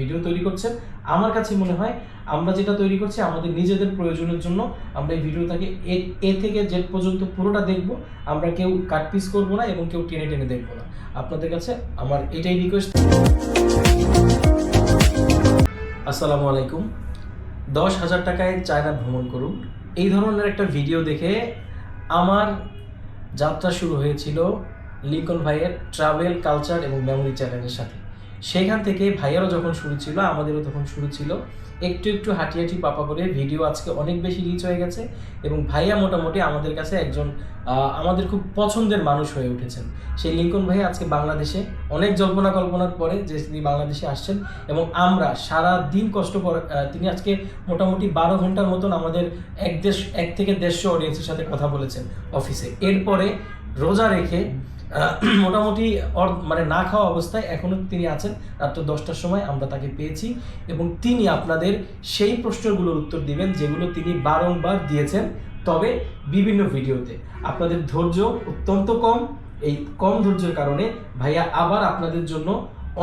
Video তৈরি করছেন। আমার কাছে মনে হয় আমরা যেটা তৈরি করছি আমাদের নিজেদের প্রয়োজনের জন্য আমরা এই ভিডিওটাকে এ থেকে জেড পর্যন্ত পুরোটা দেখব। আমরা কেউ কাট পিস করব না এবং কেউ টেনে টেনে দেখব না। আপনাদের কাছে আমার এটাই রিকোয়েস্ট আসসালামু আলাইকুম। দশ হাজার টাকায় চায়না ভ্রমণ করুন। এই ধরনের একটা ভিডিও দেখে আমার যাত্রা শুরু হয়েছিল লিঙ্কন ভাইয়ের ট্রাভেল কালচার এবং মেমোরি চ্যানেলের সাথে। সেখান থেকে ভাইয়ারও যখন শুরু ছিল, আমাদেরও তখন শুরু ছিল। একটু একটু হাঁটি হাঁটি পাপা করে ভিডিও আজকে অনেক বেশি রিচ হয়ে গেছে এবং ভাইয়া মোটামুটি আমাদের কাছে একজন আমাদের খুব পছন্দের মানুষ হয়ে উঠেছেন। সেই লিঙ্কন ভাই আজকে বাংলাদেশে অনেক জল্পনা কল্পনার পরে যে তিনি বাংলাদেশে আসছেন এবং আমরা সারা দিন কষ্ট করে তিনি আজকে মোটামুটি বারো ঘণ্টার মতন আমাদের এক দেশ, এক থেকে দেড়শো অডিয়েন্সের সাথে কথা বলেছেন অফিসে। এরপরে রোজা রেখে মোটামুটি মানে না খাওয়া অবস্থায় এখনও তিনি আছেন। রাত্র দশটার সময় আমরা তাকে পেয়েছি এবং তিনি আপনাদের সেই প্রশ্নগুলোর উত্তর দিবেন যেগুলো তিনি বারংবার দিয়েছেন, তবে বিভিন্ন ভিডিওতে। আপনাদের ধৈর্য অত্যন্ত কম। এই কম ধৈর্যের কারণে ভাইয়া আবার আপনাদের জন্য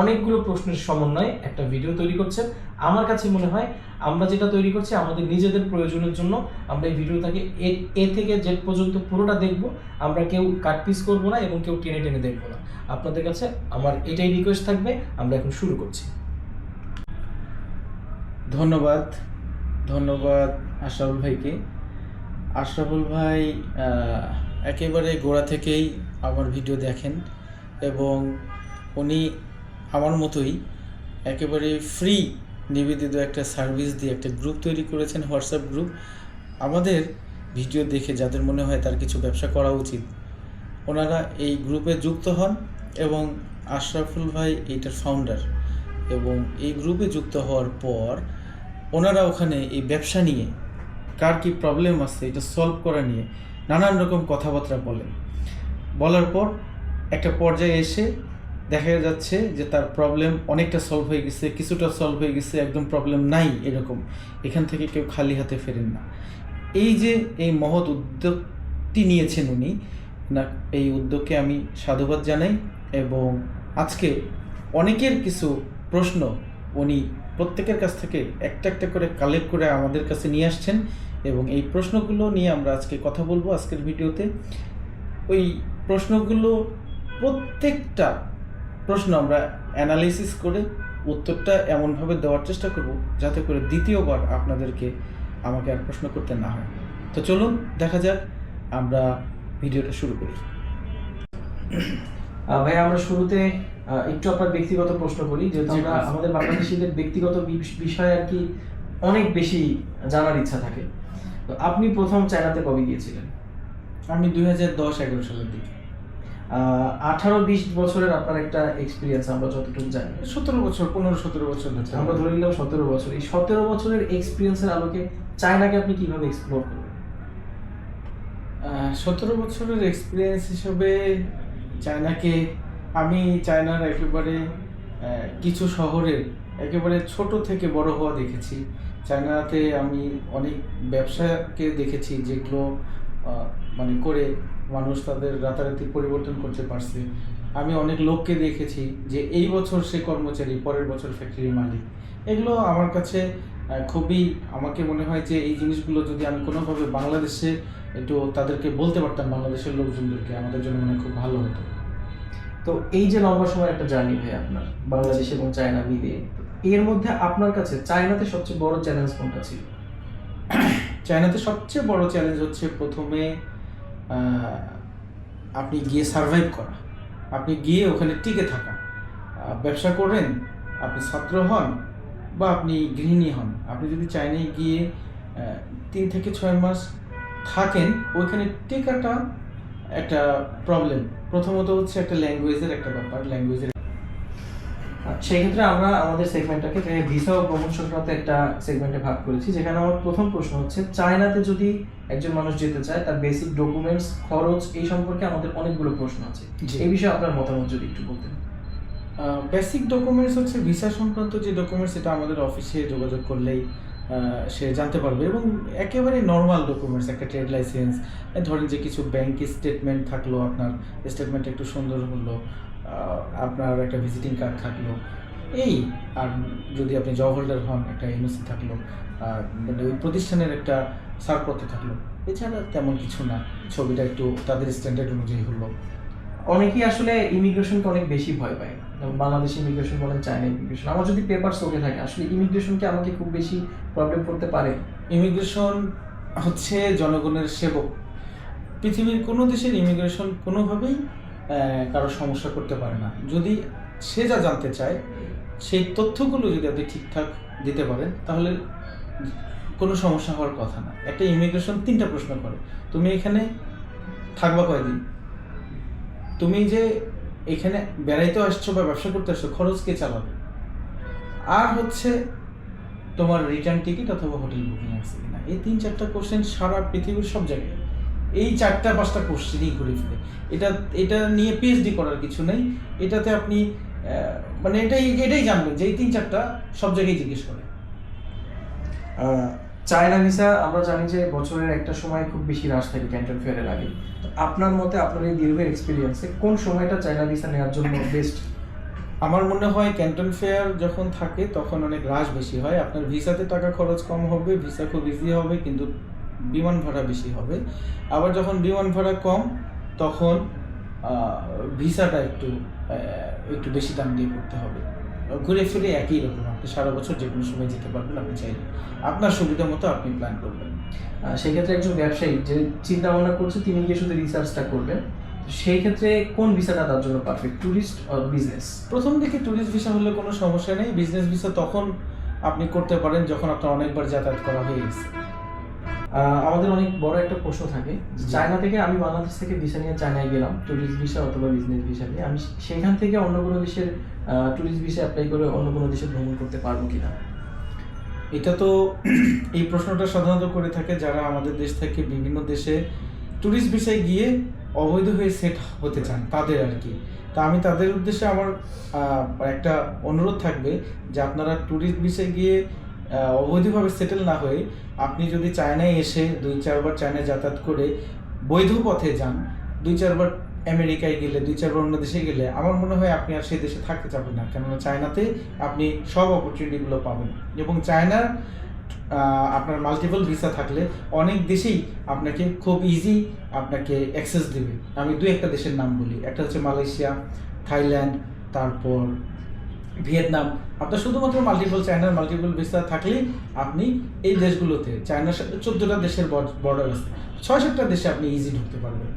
অনেকগুলো প্রশ্নের সমন্বয়ে একটা ভিডিও তৈরি করছেন। আমার কাছে মনে হয় আমরা যেটা তৈরি করছি আমাদের নিজেদের প্রয়োজনের জন্য আমরা এই ভিডিওটাকে এ এ থেকে জেড পর্যন্ত পুরোটা দেখব। আমরা কেউ কাট পিস করব না এবং কেউ টেনে টেনে দেখব না। আপনাদের কাছে আমার এটাই রিকোয়েস্ট থাকবে, আমরা এখন শুরু করছি। ধন্যবাদ ধন্যবাদ আশরাফুল ভাইকে। আশরাফুল ভাই একেবারে গোড়া থেকেই আমার ভিডিও দেখেন এবং উনি আমার মতোই একেবারে ফ্রি নিবেদিত একটা সার্ভিস দিয়ে একটা গ্রুপ তৈরি করেছেন, হোয়াটসঅ্যাপ গ্রুপ। আমাদের ভিডিও দেখে যাদের মনে হয় তার কিছু ব্যবসা করা উচিত, ওনারা এই গ্রুপে যুক্ত হন এবং আশরাফুল ভাই এইটার ফাউন্ডার এবং এই গ্রুপে যুক্ত হওয়ার পর ওনারা ওখানে এই ব্যবসা নিয়ে কার কি প্রবলেম আছে এটা সলভ করা নিয়ে নানান রকম কথাবার্তা বলেন। বলার পর একটা পর্যায়ে এসে দেখা যাচ্ছে যে তার প্রবলেম অনেকটা সলভ হয়ে গেছে, কিছুটা সলভ হয়ে গেছে, একদম প্রবলেম নাই এরকম। এখান থেকে কেউ খালি হাতে ফেরেন না। এই যে এই মহৎ উদ্যোগটি নিয়েছেন উনি, না, এই উদ্যোগকে আমি সাধুবাদ জানাই এবং আজকে অনেকের কিছু প্রশ্ন উনি প্রত্যেকের কাছ থেকে একটা একটা করে কালেক্ট করে আমাদের কাছে নিয়ে আসছেন এবং এই প্রশ্নগুলো নিয়ে আমরা আজকে কথা বলব আজকের ভিডিওতে। ওই প্রশ্নগুলো প্রত্যেকটা প্রশ্ন আমরা অ্যানালিসিস করে উত্তরটা এমনভাবে দেওয়ার চেষ্টা করব যাতে করে দ্বিতীয়বার আপনাদেরকে আমাকে আর প্রশ্ন করতে না হয়। তো চলুন দেখা যাক আমরা ভিডিওটা শুরু করি। ভাই আমরা শুরুতে একটু আপনার ব্যক্তিগত প্রশ্ন করি যেহেতু আমরা আমাদের বাংলাদেশিদের ব্যক্তিগত বিষয়ে আর কি অনেক বেশি জানার ইচ্ছা থাকে। তো আপনি প্রথম চায়নাতে কবে গিয়েছিলেন? আমি দুই হাজার দশ এগারো সালের দিকে। আঠারো বিশ বছরের আপনার একটা এক্সপিরিয়েন্স আমরা যতটুকু জানি। সতেরো বছর পনেরো সতেরো বছর আমরা ধরে নিলাম সতেরো বছর। এই সতেরো বছরের এক্সপিরিয়েন্সের আলোকে চায়নাকে আপনি কীভাবে এক্সপ্লোর করবেন? সতেরো বছরের এক্সপিরিয়েন্স হিসেবে চায়নাকে আমি চায়নার একেবারে কিছু শহরের একেবারে ছোট থেকে বড় হওয়া দেখেছি। চায়নাতে আমি অনেক ব্যবসাকে দেখেছি যেগুলো মানে করে মানুষ তাদের রাতারাতি পরিবর্তন করতে পারছে। আমি অনেক লোককে দেখেছি যে এই বছর সে কর্মচারী পরের বছর ফ্যাক্টরির মালিক। এগুলো আমার কাছে খুবই আমাকে মনে হয় যে এই জিনিসগুলো যদি আমি কোনোভাবে বাংলাদেশে একটু তাদেরকে বলতে পারতাম বাংলাদেশের লোকজনদেরকে আমাদের জন্য মনে খুব ভালো হতো। তো এই যে লম্বা সময় একটা জার্নি ভাই আপনার বাংলাদেশ এবং চায়না মিলিয়ে এর মধ্যে আপনার কাছে চায়নাতে সবচেয়ে বড় চ্যালেঞ্জ কোনটা ছিল? চায়নাতে সবচেয়ে বড় চ্যালেঞ্জ হচ্ছে প্রথমে আপনি গিয়ে সার্ভাইভ করা। আপনি গিয়ে ওখানে টিকে থাকা। ব্যবসা করেন আপনি ছাত্র হন বা আপনি গৃহিণী হন। আপনি যদি চাইনায় গিয়ে তিন থেকে ছয় মাস থাকেন, ওইখানে টেকাটা একটা প্রবলেম প্রথমত হচ্ছে একটা ল্যাঙ্গুয়েজের একটা ব্যাপার ল্যাঙ্গুয়েজের সেই ক্ষেত্রে আমরা আমাদের সেগমেন্টটাকে ভিসা ও ভ্রমণ সংক্রান্ত একটা সেগমেন্টে ভাগ করেছি যেখানে আমার প্রথম প্রশ্ন হচ্ছে চায়নাতে যদি একজন মানুষ যেতে চায় তার বেসিক ডকুমেন্টস খরচ এই সম্পর্কে আমাদের অনেকগুলো প্রশ্ন আছে। এই বিষয়ে আপনার মতামত যদি একটু বলতেন বেসিক ডকুমেন্টস হচ্ছে ভিসা সংক্রান্ত যে ডকুমেন্টস এটা আমাদের অফিসে যোগাযোগ করলেই সে জানতে পারবে এবং একেবারে নর্মাল ডকুমেন্টস একটা ট্রেড লাইসেন্স ধরেন যে কিছু ব্যাংক স্টেটমেন্ট থাকল আপনার স্টেটমেন্ট একটু সুন্দর হলো আপনার একটা ভিজিটিং কার্ড থাকল। এই, আর যদি আপনি জব হোল্ডার হন, একটা এনওসি থাকল মানে ওই প্রতিষ্ঠানের একটা ছাড়পত্র থাকল। এছাড়া তেমন কিছু না, ছবিটা একটু তাদের স্ট্যান্ডার্ড অনুযায়ী হলো। অনেকেই আসলে ইমিগ্রেশনকে অনেক বেশি ভয় পায়। বাংলাদেশ ইমিগ্রেশন বলেন চায়না ইমিগ্রেশন আমার যদি পেপারস ওকে থাকে, আসলে ইমিগ্রেশনকে আমাকে খুব বেশি প্রবলেম করতে পারে। ইমিগ্রেশন হচ্ছে জনগণের সেবক। পৃথিবীর কোনো দেশের ইমিগ্রেশন কোনোভাবেই কারও সমস্যা করতে পারে না। যদি সে যা জানতে চায়, সেই তথ্যগুলো যদি আপনি ঠিকঠাক দিতে পারেন, তাহলে কোনো সমস্যা হওয়ার কথা না। একটা ইমিগ্রেশন তিনটা প্রশ্ন করে। তুমি এখানে থাকবা কয়দিন? তুমি যে এখানে বেড়াইতে আসছো বা ব্যবসা করতে আসছো, খরচ কে চালাবে? আর হচ্ছে তোমার রিটার্ন টিকিট অথবা হোটেল বুকিং আছে কিনা? এই তিন চারটা কোশ্চেন সারা পৃথিবীর সব জায়গায়। এই চারটা পাঁচটা কোশ্চেনই ঘুরে ফিরে এটা এটা নিয়ে পিএইচডি করার কিছু নেই। এটাতে আপনি মানে এটাই এটাই জানবেন যে এই তিন চারটা সব জায়গায় জিজ্ঞেস করে। চায়না ভিসা আমরা জানি যে বছরের একটা সময় খুব বেশি রাশ থাকে ক্যান্টন ফেয়ারের আগে। তো আপনার মতে আপনার এই দীর্ঘ এক্সপিরিয়েন্সে কোন সময়টা চায়না ভিসা নেওয়ার জন্য বেস্ট আমার মনে হয় ক্যান্টন ফেয়ার যখন থাকে তখন অনেক রাশ বেশি হয়। আপনার ভিসাতে টাকা খরচ কম হবে ভিসা খুব ইজি হবে কিন্তু বিমান ভাড়া বেশি হবে। আবার যখন বিমান ভাড়া কম তখন ভিসাটা একটু একটু বেশি দাম দিয়ে করতে হবে। ঘুরে ফিরে একই রকম আপনি সারা বছর যে কোনো সময় যেতে পারবেন আপনি চাইলে। আপনার সুবিধা মতো আপনি প্ল্যান করবেন। সেক্ষেত্রে একজন ব্যবসায়ী যে চিন্তা ভাবনা করছে তিনি গিয়ে শুধু রিসার্চটা করবেন। সেই ক্ষেত্রে কোন ভিসাটা তার জন্য পারফেক্ট ট্যুরিস্ট অর বিজনেস প্রথম দিকে ট্যুরিস্ট ভিসা হলে কোনো সমস্যা নেই। বিজনেস ভিসা তখন আপনি করতে পারেন যখন আপনার অনেকবার যাতায়াত করা হয়ে গেছে। আমাদের অনেক বড় একটা প্রশ্ন থাকে চায়না থেকে আমি বাংলাদেশ থেকে ভিসা নিয়ে চায়নায় গেলাম ট্যুরিস্ট ভিসা অথবা বিজনেস ভিসা নিয়ে। আমি সেখান থেকে অন্য কোনো দেশের ট্যুরিস্ট ভিসা অ্যাপ্লাই করে অন্য কোনো দেশে ভ্রমণ করতে পারব কিনা? এটা তো এই প্রশ্নটা সাধারণত করে থাকে যারা আমাদের দেশ থেকে বিভিন্ন দেশে ট্যুরিস্ট ভিসায় গিয়ে অবৈধ হয়ে সেট হতে চান তাদের আর কি। তা আমি তাদের উদ্দেশ্যে আমার একটা অনুরোধ থাকবে যে আপনারা ট্যুরিস্ট ভিসায় গিয়ে অবৈধভাবে সেটেল না হয়ে আপনি যদি চায়নায় এসে দুই চারবার চায়নায় যাতায়াত করে বৈধ পথে যান, দুই চারবার আমেরিকায় গেলে, দুই চারবার অন্য দেশে গেলে, আমার মনে হয় আপনি আর সেই দেশে থাকতে চাবেন না। কেননা চায়নাতে আপনি সব অপরচুনিটিগুলো পাবেন। এবং চায়নার আপনার মাল্টিপল ভিসা থাকলে অনেক দেশেই আপনাকে খুব ইজি আপনাকে অ্যাক্সেস দেবে। আমি দুই একটা দেশের নাম বলি। একটা হচ্ছে মালয়েশিয়া, থাইল্যান্ড, তারপর ভিয়েতনাম। আপনার শুধুমাত্র মাল্টিপল চায়নার মাল্টিপল ভিসা থাকলেই আপনি এই দেশগুলোতে চায়নার সাথে চোদ্দোটা দেশের বর্ডার আছে। ছয় সাতটা দেশে আপনি ইজি ঢুকতে পারবেন।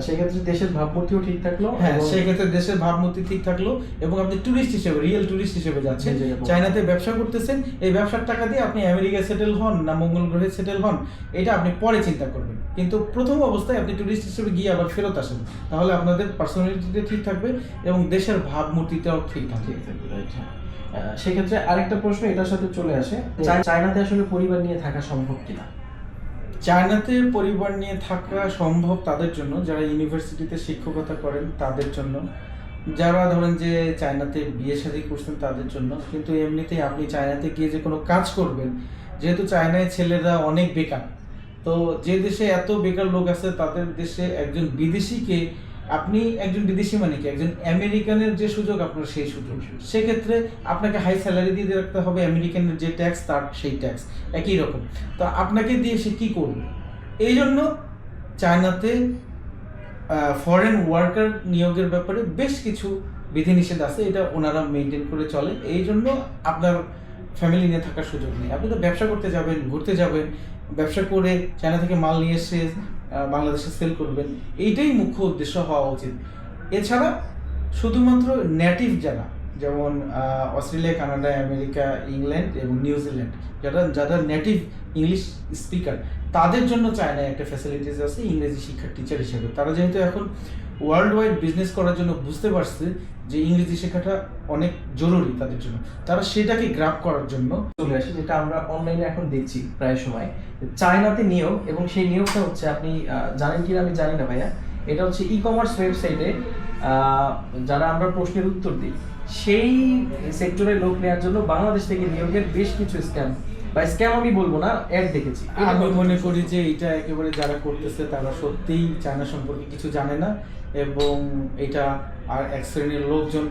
সেক্ষেত্রে দেশের ভাবমূর্তিও ঠিক থাকল হ্যাঁ সেক্ষেত্রে দেশের ভাবমূর্তি ঠিক থাকল এবং আপনি টুরিস্ট হিসেবে রিয়েল টুরিস্ট হিসেবে যাচ্ছেন। চায়নাতে ব্যবসা করতেছেন এই ব্যবসার টাকা দিয়ে আপনি আমেরিকায় সেটেল হন না মঙ্গল গ্রহে সেটেল হন এটা আপনি পরে চিন্তা করবেন। কিন্তু প্রথম অবস্থায় আপনি টুরিস্ট হিসেবে গিয়ে আবার ফেরত আসেন। তাহলে আপনাদের পার্সোনালিটিটা ঠিক থাকবে এবং দেশের ভাবমূর্তিটাও ঠিক থাকবে। হ্যাঁ। সেক্ষেত্রে আরেকটা প্রশ্ন এটার সাথে চলে আসে। চায়- চায়নাতে আসলে পরিবার নিয়ে থাকা সম্ভব কিনা? চায়নাতে পরিবার নিয়ে থাকা সম্ভব তাদের জন্য, যারা ইউনিভার্সিটিতে শিক্ষকতা করেন তাদের জন্য। যারা ধরেন যে চায়নাতে বিয়ে শাদী করছেন তাদের জন্য, কিন্তু এমনিতেই আপনি চায়নাতে গিয়ে যে কোনো কাজ করবেন, যেহেতু চায়নায় ছেলেরা অনেক বেকার। তো যে দেশে এত বেকার লোক আছে, তাদের দেশে একজন বিদেশিকে আপনি একজন বিদেশি মানে কি একজন আমেরিকানের যে সুযোগ আপনার সেই সুযোগ। সেক্ষেত্রে আপনাকে হাই স্যালারি দিয়ে রাখতে হবে আমেরিকানের যে ট্যাক্স তার সেই ট্যাক্স একই রকম। তো আপনাকে দিয়ে সে কী করবে? এই জন্য চায়নাতে ফরেন ওয়ার্কার নিয়োগের ব্যাপারে বেশ কিছু বিধিনিষেধ আছে এটা ওনারা মেনটেন করে চলে। এই জন্য আপনার ফ্যামিলি নিয়ে থাকার সুযোগ নেই। আপনি তো ব্যবসা করতে যাবেন ঘুরতে যাবেন ব্যবসা করে চায়না থেকে মাল নিয়ে এসে বাংলাদেশে সেল করবেন। এইটাই মুখ্য উদ্দেশ্য হওয়া উচিত। এছাড়া শুধুমাত্র নেটিভ যারা, যেমন অস্ট্রেলিয়া, কানাডা, আমেরিকা, ইংল্যান্ড এবং নিউজিল্যান্ড যারা যারা নেটিভ ইংলিশ স্পিকার তাদের জন্য চায়নায় একটা ফ্যাসিলিটিস আছে, ইংরেজি শিক্ষার টিচার হিসেবে। তারা যেহেতু এখন ওয়ার্ল্ড ওয়াইড বিজনেস করার জন্য বুঝতে পারছে যে ইংরেজি শেখাটা অনেক জরুরি তাদের জন্য। তারা সেটাকে গ্রাপ করার জন্য চলে আসে, যেটা আমরা অনলাইনে এখন দেখছি প্রায় সময়। চায়নাতে নিয়োগ এবং সেই নিয়োগটা হচ্ছে, আপনি জানেন কিনা আমি জানি না ভাইয়া। এটা হচ্ছে ই কমার্স ওয়েবসাইটে যারা আমরা প্রশ্নের উত্তর দিই, সেই সেক্টরে লোক নেওয়ার জন্য বাংলাদেশ থেকে নিয়োগের বেশ কিছু স্ক্যাম বা স্ক্যাম আমি বলব না অ্যাড দেখেছি। আমি মনে করি যে এটা একেবারে যারা করতেছে তারা সত্যিই চায়না সম্পর্কে কিছু জানে না এবং এটা আর এক শ্রেণির লোকজন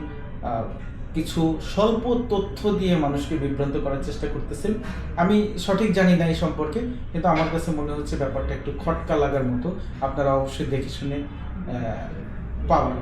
কিছু স্বল্প তথ্য দিয়ে মানুষকে বিভ্রান্ত করার চেষ্টা করতেছেন আমি সঠিক জানি না এই সম্পর্কে কিন্তু আমার কাছে মনে হচ্ছে ব্যাপারটা একটু খটকা লাগার মতো। আপনারা অবশ্যই দেখে শুনে পাবেন